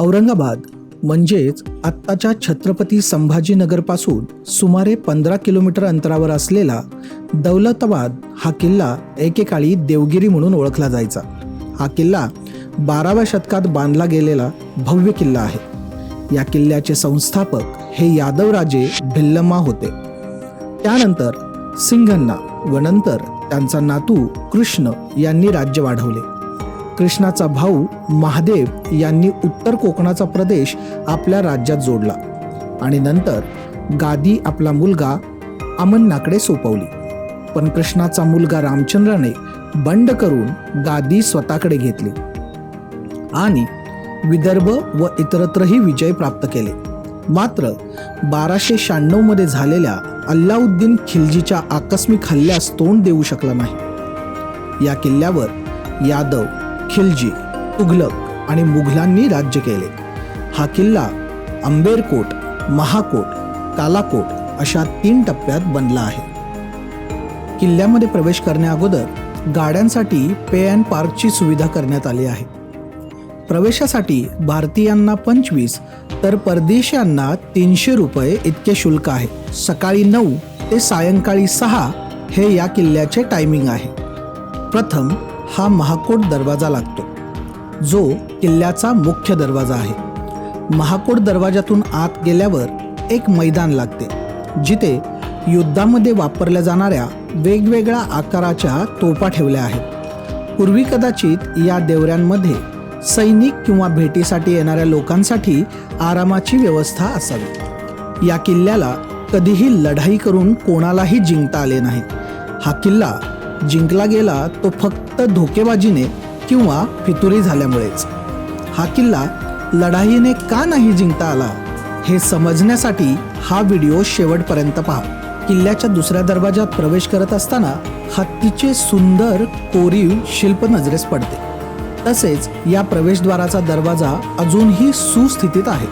औरंगाबाद म्हणजेच आत्ताच्या छत्रपती संभाजीनगरपासून सुमारे पंधरा किलोमीटर अंतरावर असलेला दौलताबाद हा किल्ला एकेकाळी देवगिरी म्हणून ओळखला जायचा. हा किल्ला बाराव्या शतकात बांधला गेलेला भव्य किल्ला आहे. या किल्ल्याचे संस्थापक हे यादवराजे भिल्लम्मा होते. त्यानंतर सिंघण्णा व नंतर त्यांचा नातू कृष्ण यांनी राज्य वाढवले. कृष्णाचा भाऊ महादेव यांनी उत्तर कोकणाचा प्रदेश आपल्या राज्यात जोडला. आणि नंतर गादी आपला मुलगा अमन्नाकडे सोपवली. पण कृष्णाचा मुलगा रामचंद्राने बंड करून गादी स्वतःकडे घेतली. आणि विदर्भ व इतरत्रही विजय प्राप्त केले. मात्र बाराशे शहाण्णवमध्ये झालेल्या अल्लाउद्दीन खिलजीच्या आकस्मिक हल्ल्यास तोंड देऊ शकला नाही. या किल्ल्यावर यादव खिलजी तुघलक आणि मुघलांनी राज्य केले. हा किल्ला आंबेरकोट महाकोट कालाकोट अशा तीन टप्प्यात बनला आहे. किल्ल्यामध्ये प्रवेश करण्याअगोदर गाड्यांसाठी पे अँड पार्कची सुविधा करण्यात आली आहे. प्रवेशासाठी भारतीयांना पंचवीस तर परदेशांना तीनशे रुपये इतके शुल्क आहे. सकाळी नऊ ते सायंकाळी सहा हे या किल्ल्याचे टायमिंग आहे. प्रथम हा महाकोट दरवाजा लागतो. जो किल्ल्याचा मुख्य दरवाजा आहे. महाकोट दरवाजातून आत गेल्यावर एक मैदान लागते. जिथे युद्धामध्ये वापरल्या जाणाऱ्या वेगवेगळ्या आकाराच्या तोफा ठेवल्या आहेत. पूर्वी कदाचित या देवऱ्यांमध्ये सैनिक किंवा भेटीसाठी येणाऱ्या लोकांसाठी आरामाची व्यवस्था असावी. या किल्ल्याला कधीही लढाई करून कोणालाही जिंकता आले नाही. हा किल्ला जिंकला गेला तो फक्त धोकेबाजीने किंवा फितुरी झाल्यामुळेच. हा किल्ला लढाईने का नाही जिंकता आला हे समजण्यासाठी हा व्हिडिओ शेवटपर्यंत पहा. किल्ल्याच्या दुसऱ्या दरवाजात प्रवेश करत असताना हत्तीचे सुंदर कोरीव शिल्प नजरेस पडते. तसेच या प्रवेशद्वाराचा दरवाजा अजूनही सुस्थितीत आहे.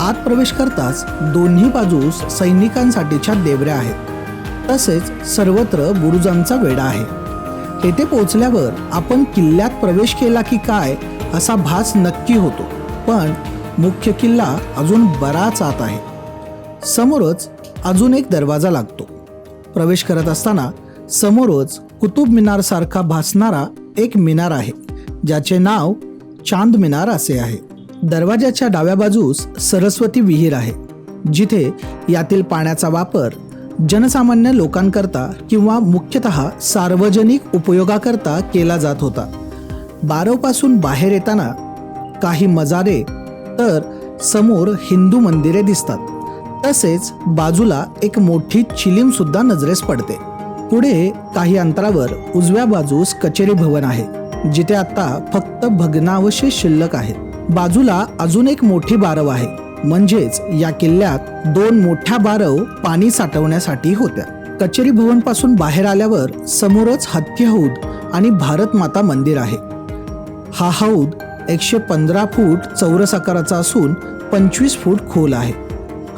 आत प्रवेश करताच दोन्ही बाजूस सैनिकांसाठीच्या देवऱ्या आहेत. तसेच सर्वत्र बुरुजांचा वेढा आहे. तेथे पोचल्यावर आपण किल्ल्यात प्रवेश केला की काय असा भास नक्की होतो. पण मुख्य किल्ला अजून बराच आत आहे. समोरच अजून एक दरवाजा लागतो. प्रवेश करत असताना समोरच कुतुब मिनारसारखा भासणारा एक मिनार आहे. ज्याचे नाव चांद मिनार असे आहे. दरवाजाच्या डाव्या बाजूस सरस्वती विहीर आहे. जिथे यातील पाण्याचा वापर जनसामान्य लोकांकरता किंवा मुख्यतः सार्वजनिक उपयोगाकरता केला जात होता. बारवपासून बाहेर येताना काही मजारे तर समोर हिंदू मंदिरे दिसतात. तसेच बाजूला एक मोठी चिलीमसुद्धा नजरेस पडते. पुढे काही अंतरावर उजव्या बाजूस कचेरी भवन आहे जिथे आता फक्त भग्नावशेष शिल्लक आहेत. बाजूला अजून एक मोठी बारव आहे. म्हणजेच या किल्ल्यात दोन मोठ्या बारव पाणी साठवण्यासाठी होत्या. कचेरी भवनपासून बाहेर आल्यावर समोरच हत्ती हौद आणि भारत माता मंदिर आहे. हा हौद एकशे पंधरा फूट चौरस आकाराचा असून पंचवीस फूट खोल आहे.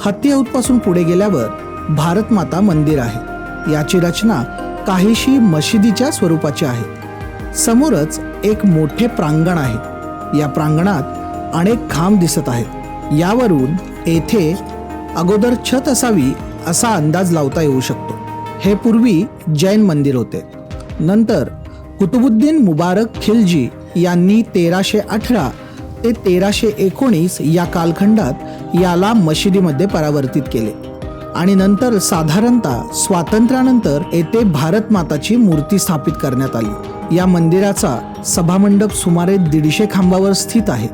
हत्ती हौदपासून पुढे गेल्यावर भारत माता मंदिर आहे. याची रचना काहीशी मशिदीच्या स्वरूपाची आहे. समोरच एक मोठे प्रांगण आहे. या प्रांगणात अनेक खांब दिसत आहेत. यावरून येथे अगोदर छत असावी असा अंदाज लावता येऊ शकतो. हे पूर्वी जैन मंदिर होते. नंतर कुतुबुद्दीन मुबारक खिलजी यांनी तेराशे अठरा ते तेराशे एकोणीस या कालखंडात याला मशिदीमध्ये परावर्तित केले आणि नंतर साधारणतः स्वातंत्र्यानंतर येथे भारत माताची मूर्ती स्थापित करण्यात आली. या मंदिराचा सभामंडप सुमारे दीडशे खांबावर स्थित आहे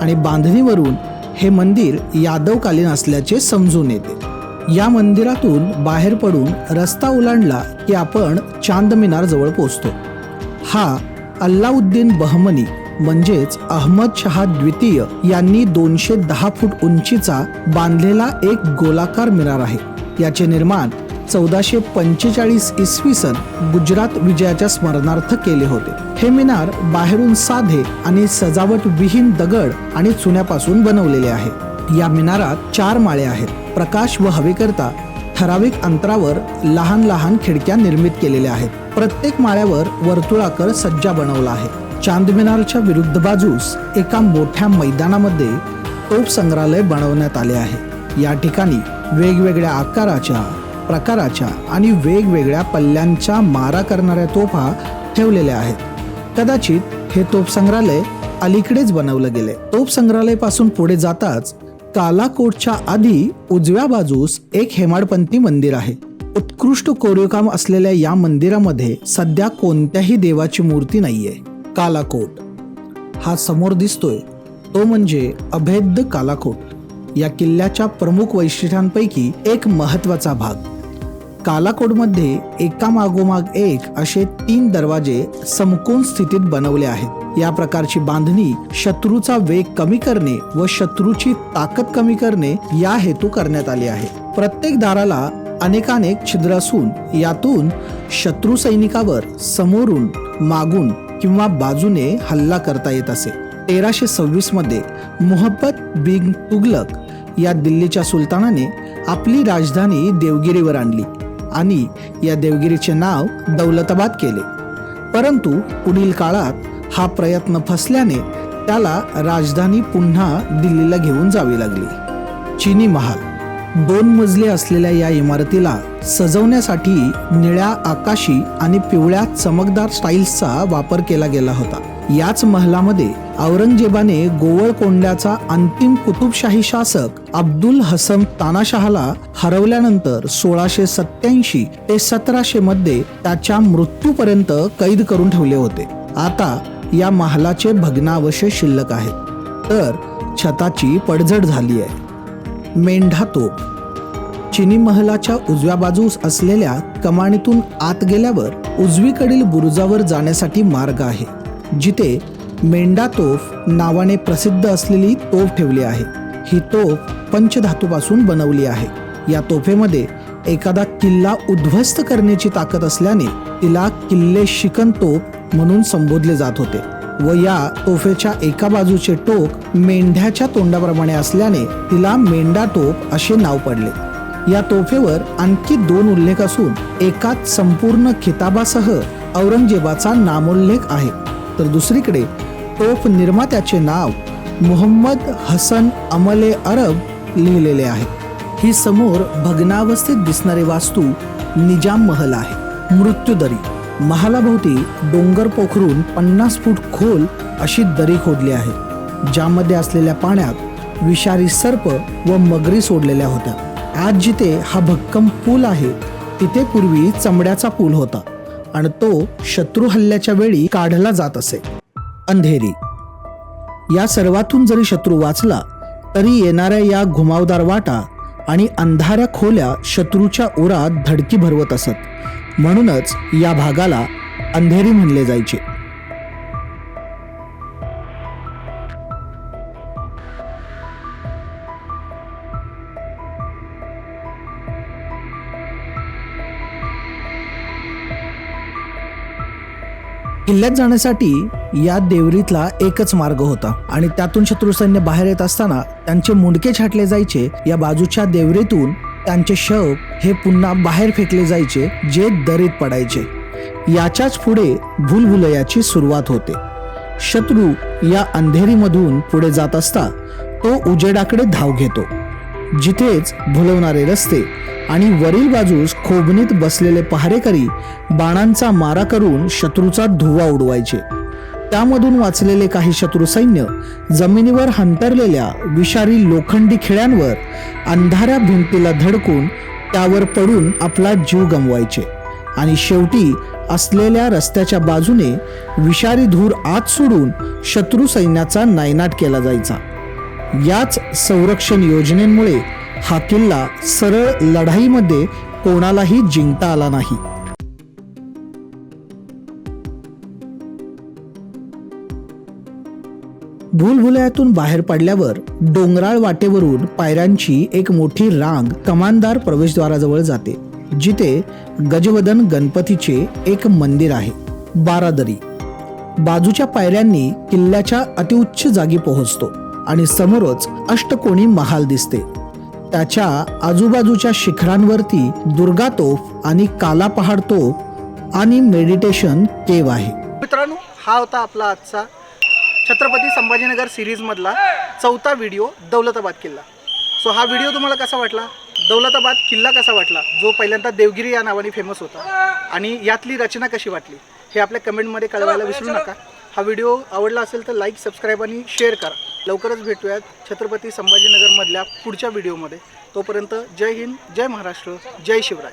आणि बांधणीवरून हे मंदिर यादवकालीन असल्याचे समजून येते. या मंदिरातून बाहेर पडून रस्ता ओलांडला की आपण चांद जवळ पोहोचतो. हा अल्लाउद्दीन बहमनी म्हणजेच अहमद शहा द्वितीय यांनी दोनशे दहा फूट उंचीचा बांधलेला एक गोलाकार मिनार आहे. याचे निर्माण चौदाशे पंचेचाळीस इसवी सन गुजरात विजयाच्या स्मरणार्थ केले होते. हे मिनार बाहेरून साधे आणि सजावट विहीन दगड आणि चुन्यापासून बनवलेले आहे. या मिनारात चार माळे आहेत. प्रकाश व हवेकरता ठराविक अंतरावर लहान लहान खिडक्या निर्मित केलेल्या आहेत. प्रत्येक माळ्यावर वर्तुळाकर सज्जा बनवला आहे. चांदमिनारच्या विरुद्ध बाजूस एका मोठ्या मैदानामध्ये तोफ संग्रहालय बनवण्यात आले आहे. या ठिकाणी वेगवेगळ्या आकाराच्या प्रकाराच्या आणि वेगवेगळ्या पल्ल्यांच्या मारा करणाऱ्या तोफा ठेवलेल्या आहेत. कदाचित हे तोफ संग्रहालय अलीकडेच बनवलं गेले. तोफ संग्रहालयापासून पुढे जाताच कालाकोटच्या आधी उजव्या बाजूस एक हेमाडपंथी मंदिर आहे. उत्कृष्ट कोरीवकाम असलेल्या या मंदिरामध्ये सध्या कोणत्याही देवाची मूर्ती नाहीये. कालाकोट. हा समोर दिसतोय. तो म्हणजे अभेद्य कालाकोट. या किल्ल्याच्या प्रमुख वैशिष्ट्यांपैकी एक महत्त्वाचा भाग. कालाकोडमध्ये एकामागोमाग एक असे तीन दरवाजे समकोन स्थितीत बनवले आहेत. या प्रकारची बांधणी शत्रूचा वेग कमी करणे व शत्रूची ताकद कमी करणे या हेतू करण्यात आली आहे. प्रत्येक दाराला अनेकानेक छिद्र असून यातून शत्रू सैनिकावर समोरून मागून किंवा बाजूने हल्ला करता येत असे. तेराशे सव्वीसमध्ये मोहब्बत बिग तुगलक या दिल्लीच्या सुलतानाने आपली राजधानी देवगिरीवर आणली. आणि या देवगिरीचे नाव दौलताबाद केले. परंतु पुढील काळात हा प्रयत्न फसल्याने त्याला राजधानी पुन्हा दिल्लीला घेऊन जावी लागली. चिनी महाल. दोन मजले असलेल्या या इमारतीला सजवण्यासाठी निळ्या आकाशी आणि पिवळ्या चमकदार स्टाईल्सचा वापर केला गेला होता. याच महलामध्ये औरंगजेबाने गोवळकोंड्याचा अंतिम कुतुबशाही शासक अब्दुल हसन तानाशहाला हरवल्यानंतर सोळाशे सत्याऐंशी ते सतराशे मध्ये त्याच्या मृत्यूपर्यंत कैद करून ठेवले होते. आता या महालाचे भग्नावशेष शिल्लक आहेत. तर छताची पडझड झाली आहे. मेंढा तोप चिनी महलाच्या उजव्या बाजूस असलेल्या कमानीतून आत गेल्यावर उजवीकडील बुरुजावर जाण्यासाठी मार्ग आहे. जिथे मेंढा तोफ नावाने प्रसिद्ध असलेली तोफ ठेवली आहे. ही तोफ पंचधातूपासून बनवली आहे. या तोफेमध्ये एखादा किल्ला उद्ध्वस्त करण्याची ताकद असल्याने तिला किल्ले शिकन तोफ म्हणून संबोधले जात होते व या तोफेच्या एका बाजूचे टोक मेंढ्याच्या तोंडाप्रमाणे असल्याने तिला मेंढा टोप असे नाव पडले. या तोफेवर आणखी दोन उल्लेख असून एकात संपूर्ण खिताबासह औरंगजेबाचा नामोल्लेख आहे. तर दुसरीकडे तोफ निर्मात्याचे नाव मोहम्मद हसन अमले अरब लिहिलेले आहे. ही समोर भग्नावस्थेत दिसणारी वास्तू निजाम महल आहे. मृत्यूदरी महालाभोवती डोंगर पोखरून पन्नास फूट खोल अशी दरी खोदली आहे. ज्यामध्ये असलेल्या पाण्यात विषारी सर्प व मगरी सोडलेल्या होत्या. आज जिथे हा भक्कम पूल आहे तिथे पूर्वी चमड्याचा पूल होता. आणि तो शत्रू हल्ल्याच्या वेळी काढला जात असे. अंधेरी. या सर्वातून जरी शत्रू वाचला तरी येणाऱ्या या घुमावदार वाटा आणि अंधाऱ्या खोल्या शत्रूच्या उरात धडकी भरवत असत. म्हणूनच या भागाला अंधेरी म्हणले जायचे. किल्ल्यात जाण्यासाठी या देवरीतला एकच मार्ग होता आणि त्यातून शत्रू सैन्य बाहेर येत असताना त्यांचे मुंडके छाटले जायचे. या बाजूच्या देवरीतून त्यांचे शव हे पुन्हा बाहेर फेकले जायचे जे दरीत पडायचे. याच्याच पुढे भूलभुलयाची सुरुवात होते. शत्रू या अंधेरीमधून पुढे जात असता तो उजेडाकडे धाव घेतो. जिथेच भुलवणारे रस्ते आणि वरील बाजूस खोबणीत बसलेले पहारेकरी बाणांचा मारा करून शत्रूचा धुवा उडवायचे. त्यामधून वाचलेले काही शत्रू सैन्य जमिनीवर हंतरलेल्या विषारी लोखंडी खिळ्यांवर अंधाऱ्या भिंतीला धडकून त्यावर पडून आपला जीव गमवायचे आणि शेवटी असलेल्या रस्त्याच्या बाजूने विषारी धूर आत सोडून शत्रू सैन्याचा नायनाट केला जायचा. याच संरक्षण योजनेमुळे हा किल्ला सरळ लढाईमध्ये कोणालाही जिंकता आला नाही. भूलभुलयातून बाहेर पडल्यावर डोंगराळ वाटेवरून पायऱ्यांची एक मोठी रांग कमानदार प्रवेशद्वाराजवळ जाते जिथे गजवदन गणपतीचे एक मंदिर आहे बारादरी. बाजूच्या पायऱ्यांनी किल्ल्याच्या अतिउच्च जागी पोहोचतो. आणि समोरच अष्टकोणी महाल दिसते. त्याच्या आजूबाजूच्या शिखरांवरती दुर्गा तोफ आणि काला पहाड तोफ आणि मेडिटेशन केव आहे. मित्रांनो हा होता आपला आजचा छत्रपती संभाजीनगर सिरीजमधला चौथा व्हिडिओ दौलताबाद किल्ला. सो हा व्हिडिओ तुम्हाला कसा वाटला? दौलताबाद किल्ला कसा वाटला? जो पहिल्यांदा देवगिरी या नावाने फेमस होता. आणि यातली रचना कशी वाटली? हे आपल्या कमेंटमध्ये कळवायला विसरू नका. हा व्हिडिओ आवडला असेल तर लाईक सबस्क्राईब आणि शेअर करा. लवकरच भेटूयात छत्रपती संभाजीनगरमधल्या पुढच्या व्हिडिओमध्ये. तोपर्यंत जय हिंद जय महाराष्ट्र जय शिवराय.